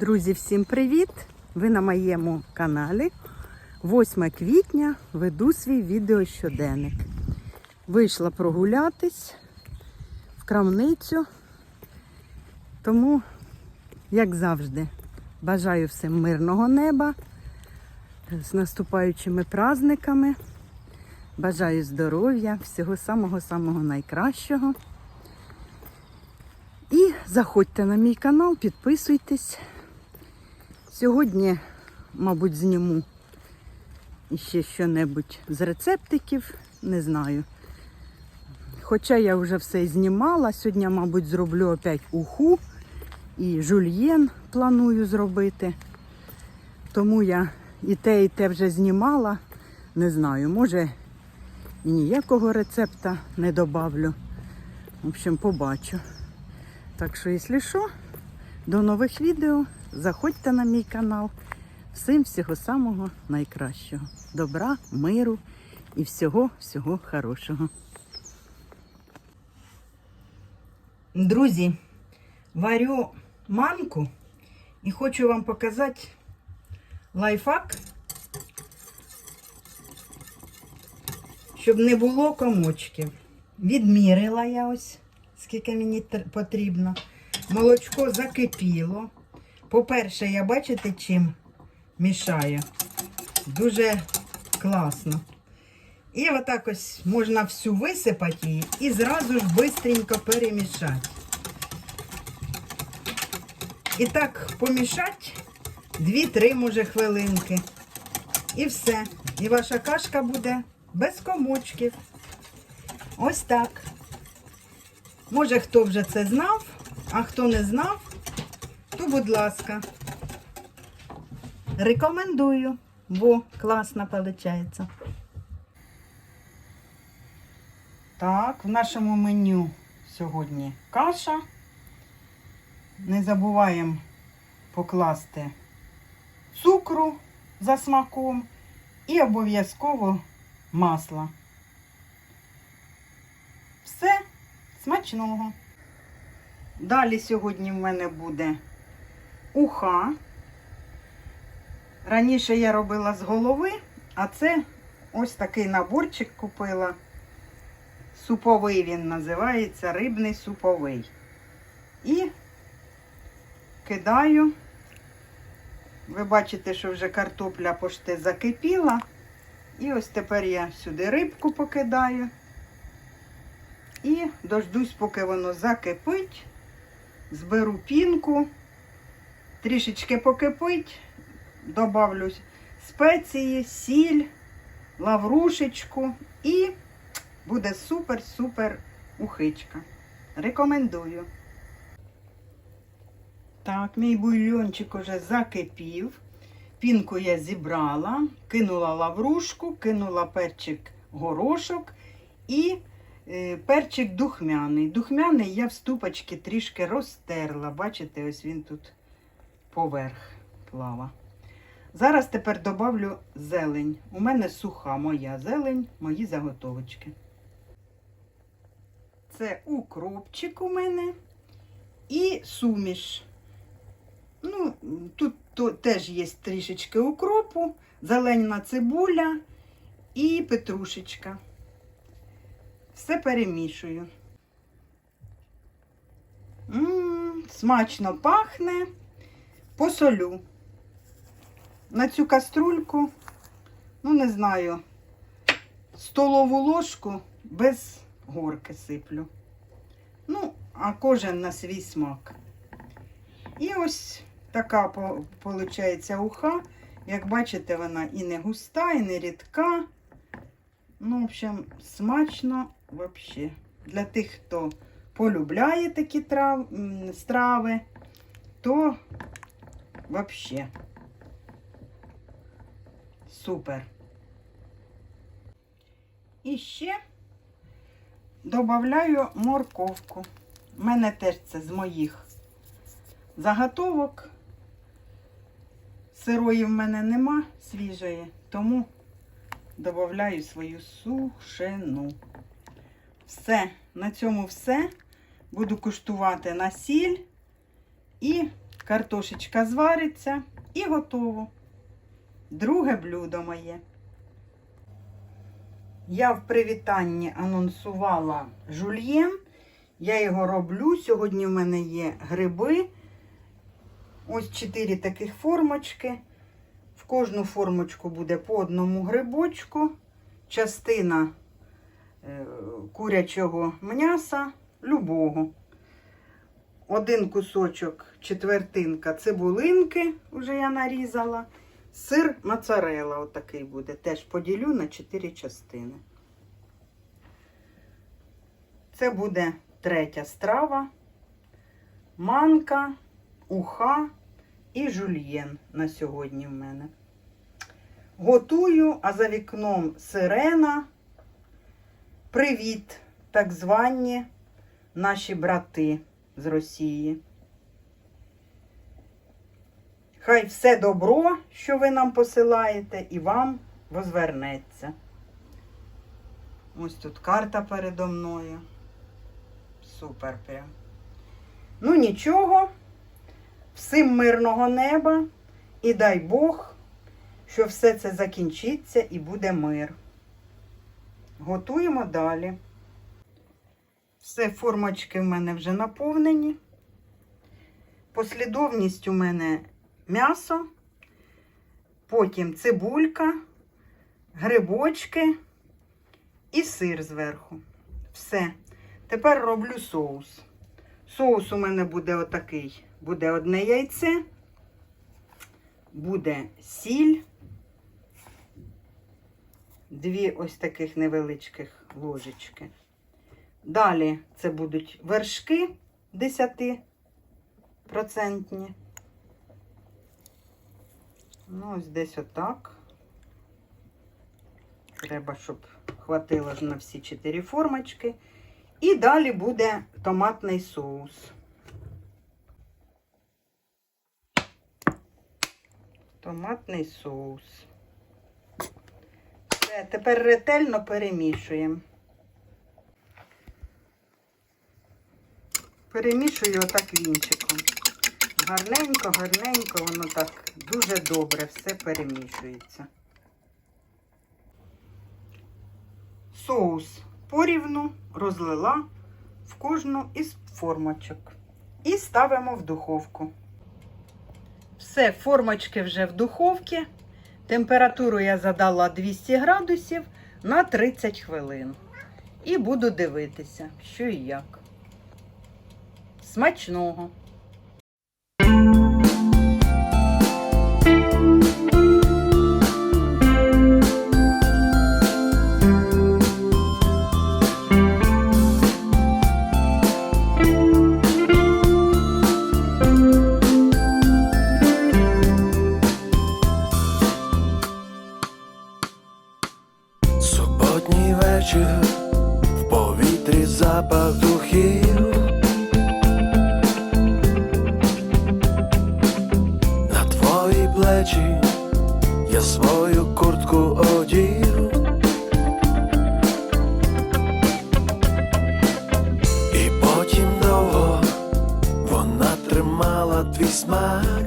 Друзі, всім привіт! Ви на моєму каналі. 8 квітня веду свій відеощоденник. Вийшла прогулятись в крамницю. Тому, як завжди, бажаю всім мирного неба з наступаючими праздниками. Бажаю здоров'я, всього самого-самого найкращого. І заходьте на мій канал, підписуйтесь. Сьогодні, мабуть, зніму ще що-небудь з рецептиків, не знаю. Хоча я вже все знімала, сьогодні, мабуть, зроблю опять уху і жульєн планую зробити. Тому я і те, і те вже знімала. Не знаю, може і ніякого рецепта не добавлю. В общем, побачу. Так що, якщо що, до нових відео. Заходьте на мій канал. Всім всього самого найкращого. Добра, миру і всього-всього хорошого. Друзі, варю манку і хочу вам показати лайфхак, щоб не було комочків. Відмірила я ось, скільки мені потрібно. Молочко закипіло. По-перше, я бачите, чим мішаю. Дуже класно. І отак ось можна всю висипати її і зразу ж швидко перемішати. І так помішати 2-3 може хвилинки. І все. І ваша кашка буде без комочків. Ось так. Може, хто вже це знав, а хто не знав, будь ласка, рекомендую, бо класно виходить. Так, в нашому меню сьогодні каша. Не забуваємо покласти цукру за смаком і обов'язково масло. Все смачного. Далі сьогодні в мене буде уха. Раніше я робила з голови, а це ось такий наборчик купила. Суповий він називається рибний суповий. І кидаю. Ви бачите, що вже картопля пошти закипіла. І ось тепер я сюди рибку покидаю. І дождусь, поки воно закипить. Зберу пінку, трішечки покипить, добавлю спеції, сіль, лаврушечку і буде супер-супер ухичка. Рекомендую. Так, мій бульйончик уже закипів. Пінку я зібрала, кинула лаврушку, кинула перчик горошок і е, перчик духмяний. Духмяний я в ступочки трішки розтерла. Бачите, ось він тут поверх плава. Зараз тепер добавлю зелень. У мене суха моя зелень, мої заготовочки. Це укропчик у мене і суміш. Ну, тут то, теж є трішечки укропу, зелена цибуля і петрушечка. Все перемішую. М, смачно пахне, посолю. На цю каструльку, ну не знаю, столову ложку без горки сиплю. Ну, а кожен на свій смак. І ось така виходить уха. Як бачите, вона і не густа, і не рідка. Ну, в общем, смачно взагалі. Для тих, хто полюбляє такі трав, страви, то взагалі супер. І ще додаю морковку. У мене теж це з моїх заготовок. Сирої в мене нема свіжої, тому додаю свою сушену. Все, на цьому все. Буду куштувати на сіль і Картошечка звариться і готово. Друге блюдо моє. Я в привітанні анонсувала жульєн. Я його роблю. Сьогодні в мене є гриби. Ось чотири таких формочки. В кожну формочку буде по одному грибочку, частина е, курячого м'яса, любого. Один кусочок, четвертинка цибулинки, вже я нарізала. Сир моцарелла отакий буде. Теж поділю на 4 частини. Це буде третя страва. Манка, уха і жульєн на сьогодні в мене. Готую, а за вікном сирена. Привіт, так звані наші брати з Росії. Хай все добро, що ви нам посилаєте, і вам возвернеться. Ось тут карта передо мною. Супер прям. Ну нічого. Всім мирного неба і дай Бог, що все це закінчиться і буде мир. Готуємо далі. Все, формочки в мене вже наповнені. Послідовність у мене м'ясо, потім цибулька, грибочки і сир зверху. Все. Тепер роблю соус. Соус у мене буде отакий. Буде одне яйце, буде сіль, дві ось таких невеличких ложечки. Далі це будуть вершки 10%. Ну, ось десь отак. Треба, щоб хватило ж на всі чотири формочки. І далі буде томатний соус. Томатний соус. Все, тепер ретельно перемішуємо. Перемішую отак вінчиком. Гарненько, гарненько, воно так дуже добре все перемішується. Соус порівну розлила в кожну із формочок. І ставимо в духовку. Все, формочки вже в духовці. Температуру я задала 200 градусів на 30 хвилин. І буду дивитися, що і як. Смачного! Вечір, в повітрі запах куртку одів. І потім довго вона тримала твій смак.